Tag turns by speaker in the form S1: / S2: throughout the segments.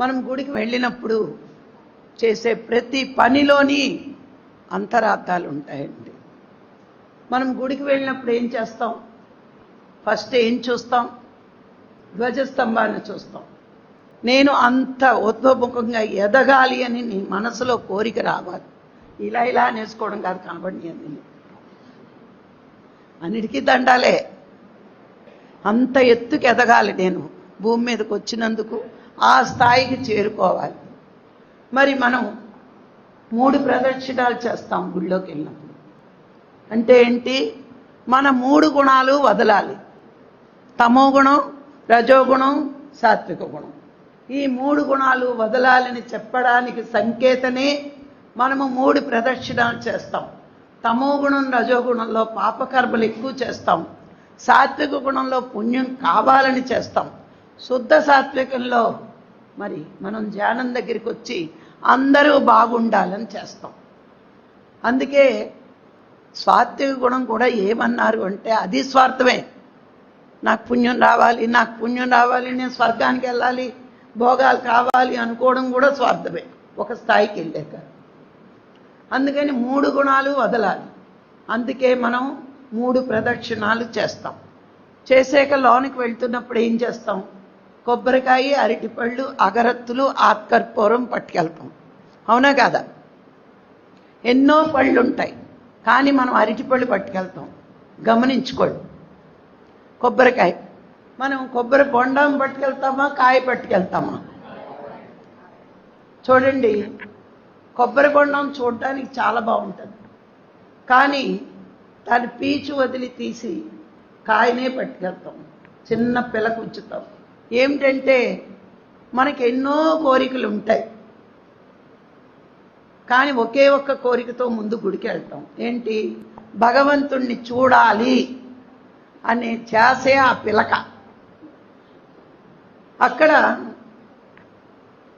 S1: మనం గుడికి వెళ్ళినప్పుడు చేసే ప్రతి పనిలోని అంతరార్థాలు ఉంటాయండి. మనం గుడికి వెళ్ళినప్పుడు ఏం చేస్తాం? ఫస్ట్ ఏం చూస్తాం? ధ్వజస్తంభాన్ని చూస్తాం. నేను అంత ఉద్వముఖంగా ఎదగాలి అని నీ మనసులో కోరిక రావాలి. ఇలా ఇలా అనేసుకోవడం కాదు కాబట్టి అని అన్నిటికీ దండాలే. అంత ఎత్తుకు ఎదగాలి నేను. భూమి మీదకి వచ్చినందుకు ఆ స్థాయికి చేరుకోవాలి. మరి మనం మూడు ప్రదక్షిణాలు చేస్తాం గుళ్ళోకి వెళ్ళినప్పుడు. అంటే ఏంటి? మన మూడు గుణాలు వదలాలి. తమో గుణం రజోగుణం సాత్విక గుణం. ఈ మూడు గుణాలు వదలాలని చెప్పడానికి సంకేతనే మనము మూడు ప్రదక్షిణాలు చేస్తాం. తమో గుణం రజోగుణంలో పాపకర్మలు ఎక్కువ చేస్తాం. సాత్విక గుణంలో పుణ్యం కావాలని చేస్తాం. శుద్ధ సాత్వికంలో మరి మనం ధ్యానం దగ్గరికి వచ్చి అందరూ బాగుండాలని చేస్తాం. అందుకే స్వాత్విక గుణం కూడా ఏమన్నారు అంటే అది స్వార్థమే. నాకు పుణ్యం రావాలి నాకు పుణ్యం రావాలి నేను స్వర్గానికి వెళ్ళాలి భోగాలు కావాలి అనుకోవడం కూడా స్వార్థమే. ఒక స్థాయికి వెళ్ళాక. అందుకని మూడు గుణాలు వదలాలి. అందుకే మనం మూడు ప్రదక్షిణాలు చేస్తాం. చేసాక లోనికి వెళ్తున్నప్పుడు ఏం చేస్తాం? కొబ్బరికాయ అరటిపళ్ళు అగరత్తులు ఆత్కర్పూరం పట్టుకెళ్తాం. అవునా కాదా? ఎన్నో పళ్ళు ఉంటాయి కానీ మనం అరటిపళ్ళు పట్టుకెళ్తాం. గమనించుకోండి. కొబ్బరికాయ. మనం కొబ్బరి బొండం పట్టుకెళ్తామా కాయ పట్టుకెళ్తామా? చూడండి కొబ్బరి బొండం చూడడానికి చాలా బాగుంటుంది. కానీ దాని పీచు వదిలి తీసి కాయనే పట్టుకెళ్తాం. చిన్న పిల్ల ఉంచుతాం. ఏమిటంటే మనకి ఎన్నో కోరికలు ఉంటాయి కానీ ఒకే ఒక్క కోరికతో ముందు గుడికి వెళ్తాం ఏంటి? భగవంతుణ్ణి చూడాలి అనే చేసే ఆ పిలక. అక్కడ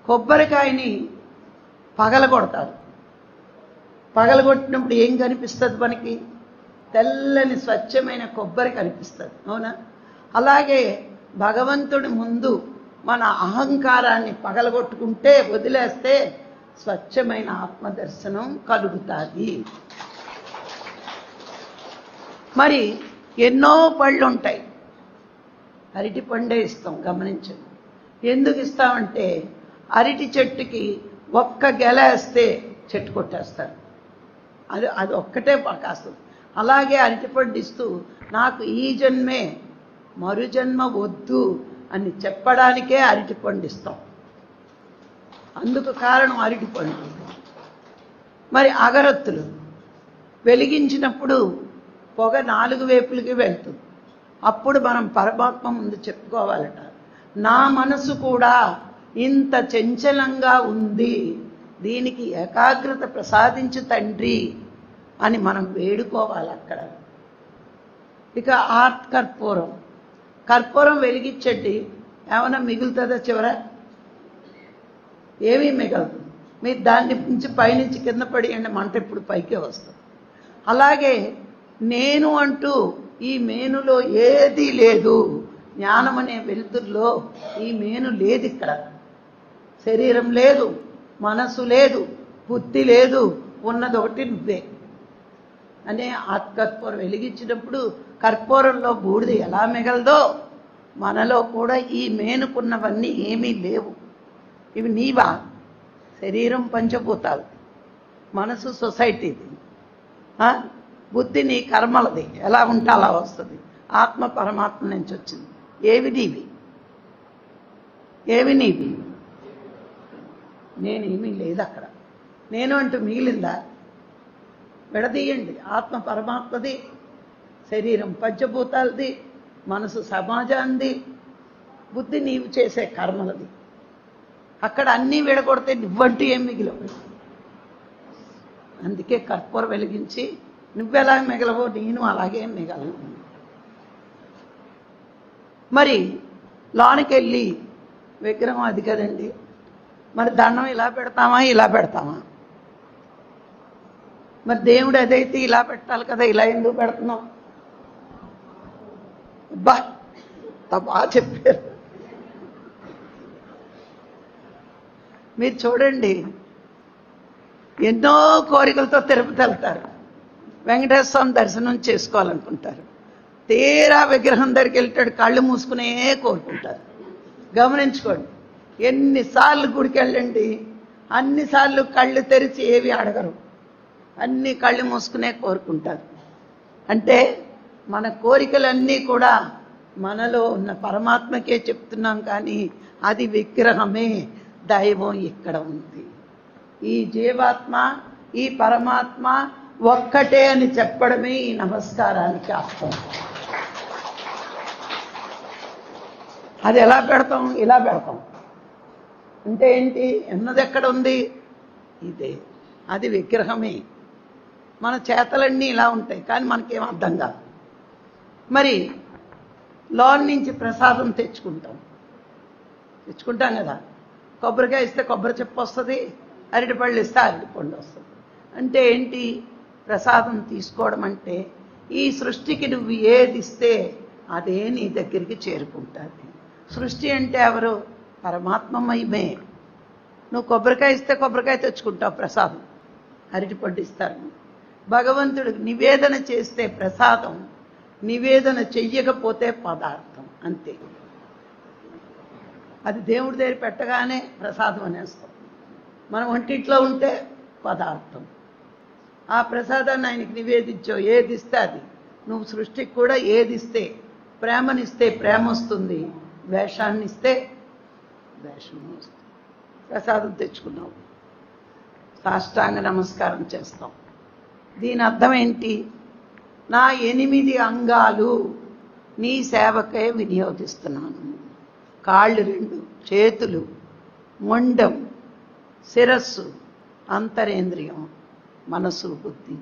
S1: కొబ్బరికాయని పగలగొడతారు. పగలగొట్టినప్పుడు ఏం కనిపిస్తుంది మనకి? తెల్లని స్వచ్ఛమైన కొబ్బరి కనిపిస్తుంది. అవునా? అలాగే భగవంతుడి ముందు మన అహంకారాన్ని పగలగొట్టుకుంటే వదిలేస్తే స్వచ్ఛమైన ఆత్మదర్శనం కలుగుతుంది. మరి ఎన్నో పళ్ళు ఉంటాయి అరటి పండే ఇస్తాం గమనించండి. ఎందుకు ఇస్తామంటే అరటి చెట్టుకి ఒక్క గెల వేస్తే చెట్టు కొట్టేస్తారు. అది అది ఒక్కటే కాస్తుంది. అలాగే అరటిపండు ఇస్తూ నాకు ఈ జన్మే మరుజన్మ వద్దు అని చెప్పడానికే అరటి పండిస్తాం అందుకు కారణం అరటిపండు మరి అగరత్తులు వెలిగించినప్పుడు పొగ నాలుగు వైపులకి వెళ్తుంది. అప్పుడు మనం పరమాత్మ ముందు చెప్పుకోవాలట నా మనసు కూడా ఇంత చంచలంగా ఉంది దీనికి ఏకాగ్రత ప్రసాదించు తండ్రి అని మనం వేడుకోవాలి అక్కడ. ఇక ఆర్ట్ కర్పూరం. కర్పూరం వెలిగించండి ఏమైనా మిగులుతుందా చివర? ఏమీ మిగలదు. మీరు దాన్ని నుంచి పైనుంచి కింద పడియండి మంట ఇప్పుడు పైకే వస్తుంది. అలాగే నేను అంటూ ఈ మేనులో ఏదీ లేదు. జ్ఞానం అనే వెలుతురులో ఈ మేను లేదు ఇక్కడ. శరీరం లేదు మనసు లేదు బుద్ధి లేదు ఉన్నది ఒకటి నువ్వే. అనే ఆత్కర్పూరం వెలిగించినప్పుడు కర్పూరంలో బూడిద ఎలా మిగలదో మనలో కూడా ఈ మేనుకున్నవన్నీ ఏమీ లేవు. ఇవి నీవా శరీరం పంచభూతాలు. మనసు సొసైటీది. బుద్ధి నీ కర్మలది. ఎలా ఉంటే అలా వస్తుంది. ఆత్మ పరమాత్మ నుంచి వచ్చింది. ఏవి నీవి? ఏవి నీవి? నేనేమీ లేదు అక్కడ నేను అంటూ మిగిలిందా? విడదీయండి. ఆత్మ పరమాత్మది శరీరం పంచభూతాలది మనసు సమాజాంది బుద్ధి నీవు చేసే కర్మలది. అక్కడ అన్నీ విడగొడితే నువ్వంటూ ఏం మిగిలవు? అందుకే కర్పూర వెలిగించి నువ్వెలా మిగలవో నేను అలాగే మిగలను. మరి లోనికి విగ్రహం అది కదండి. మరి దండం ఇలా పెడతామా ఇలా పెడతామా? మరి దేవుడు అదైతే ఇలా పెట్టాలి కదా ఇలా ఎందుకు పెడుతున్నాం బా బాగా చెప్పారు. మీరు చూడండి ఎన్నో కోరికలతో తిరుపతి వెళ్తారు. వెంకటేశ్వర స్వామి దర్శనం చేసుకోవాలనుకుంటారు. తీరా విగ్రహం దగ్గరికి వెళ్తాడు కళ్ళు మూసుకునే కోరుకుంటారు. గమనించుకోండి ఎన్నిసార్లు గుడికి వెళ్ళండి అన్నిసార్లు కళ్ళు తెరిచి ఏవి అడగరు. అన్ని కళ్ళు మూసుకునే కోరుకుంటారు. అంటే మన కోరికలన్నీ కూడా మనలో ఉన్న పరమాత్మకే చెప్తున్నాం కానీ అది విగ్రహమే దైవం ఇక్కడ ఉంది. ఈ జీవాత్మ ఈ పరమాత్మ ఒక్కటే అని చెప్పడమే ఈ నమస్కారానికి అర్థం. అది ఎలా పెడతాం? ఇలా పెడతాం. అంటే ఏంటి? ఎన్నది ఎక్కడ ఉంది? ఇదే. అది విగ్రహమే. మన చేతలన్నీ ఇలా ఉంటాయి కానీ మనకేం అర్థం కాదు. మరి లోన్ నుంచి ప్రసాదం తెచ్చుకుంటాం. తెచ్చుకుంటాం కదా? కొబ్బరికాయ ఇస్తే కొబ్బరి చెప్పు వస్తుంది అరటిపళ్ళు ఇస్తే అరటిపండు వస్తుంది. అంటే ఏంటి? ప్రసాదం తీసుకోవడం అంటే ఈ సృష్టికి నువ్వు ఏది ఇస్తే అదే నీ దగ్గరికి చేరుకుంటుంది. సృష్టి అంటే ఎవరు? పరమాత్మమయమే. నువ్వు కొబ్బరికాయ ఇస్తే కొబ్బరికాయ తెచ్చుకుంటావు ప్రసాదం. అరటిపండు ఇస్తారు. భగవంతుడికి నివేదన చేస్తే ప్రసాదం నివేదన చెయ్యకపోతే పదార్థం అంతే. అది దేవుడి దగ్గర పెట్టగానే ప్రసాదం అనేస్తాం. మనం వంటింట్లో ఉంటే పదార్థం. ఆ ప్రసాదాన్ని ఆయనకి నివేదించావు ఏది ఇస్తే అది. నువ్వు సృష్టికి కూడా ఏది ఇస్తే ప్రేమనిస్తే ప్రేమ వస్తుంది వేషాన్ని ఇస్తే వేషం వస్తుంది. ప్రసాదం తెచ్చుకున్నావు. సాష్టాంగ నమస్కారం చేస్తాం. దీని అర్థం ఏంటి? నా ఎనిమిది అంగాలు నీ సేవకే వినియోగిస్తున్నాను. కాళ్ళు రెండు చేతులు మొండం శిరస్సు అంతరేంద్రియం మనసు బుద్ధి.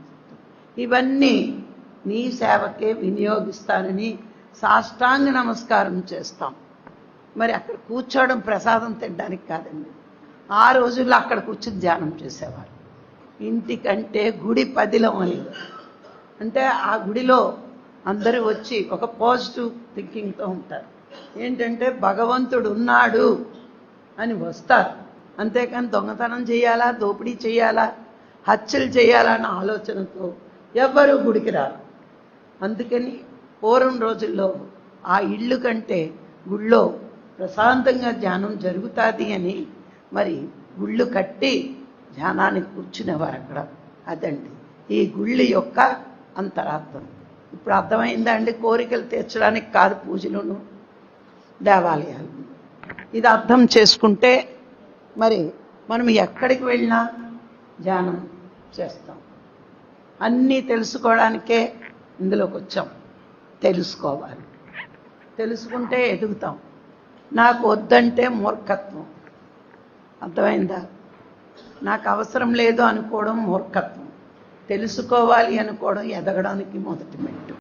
S1: ఇవన్నీ నీ సేవకే వినియోగిస్తానని సాష్టాంగ నమస్కారం చేస్తాం. మరి అక్కడ కూర్చోవడం ప్రసాదం తినడానికి కాదండి. ఆ రోజుల్లో అక్కడ కూర్చుని ధ్యానం చేసేవారు ఇంటికంటే గుడి పదిలం అని. అంటే ఆ గుడిలో అందరూ వచ్చి ఒక పాజిటివ్ థింకింగ్తో ఉంటారు. ఏంటంటే భగవంతుడు ఉన్నాడు అని వస్తారు. అంతేకాని దొంగతనం చేయాలా దోపిడీ చేయాలా హత్యలు చేయాలా అన్న ఆలోచనతో ఎవ్వరూ గుడికి రారు. అందుకని పూర్వం రోజుల్లో ఆ ఇళ్ళు కంటే గుళ్ళో ప్రశాంతంగా ధ్యానం జరుగుతుంది అని మరి గుళ్ళు కట్టి ధ్యానానికి కూర్చునేవారు అక్కడ. అదండి. ఈ గుళ్ళి యొక్క అంతరార్థం. ఇప్పుడు అర్థమైందా అండి? కోరికలు తీర్చడానికి కాదు పూజలను దేవాలయాలు. ఇది అర్థం చేసుకుంటే మరి మనం ఎక్కడికి వెళ్ళినా ధ్యానం చేస్తాం. అన్నీ తెలుసుకోవడానికే ఇందులోకి వచ్చాం తెలుసుకోవాలి. తెలుసుకుంటే ఎదుగుతాం. నాకు వద్దంటే మూర్ఖత్వం. అర్థమైందా? నాకు అవసరం లేదు అనుకోవడం మూర్ఖత్వం. తెలుసుకోవాలి అనుకోవడం ఎదగడానికి మొదటి మెట్టు.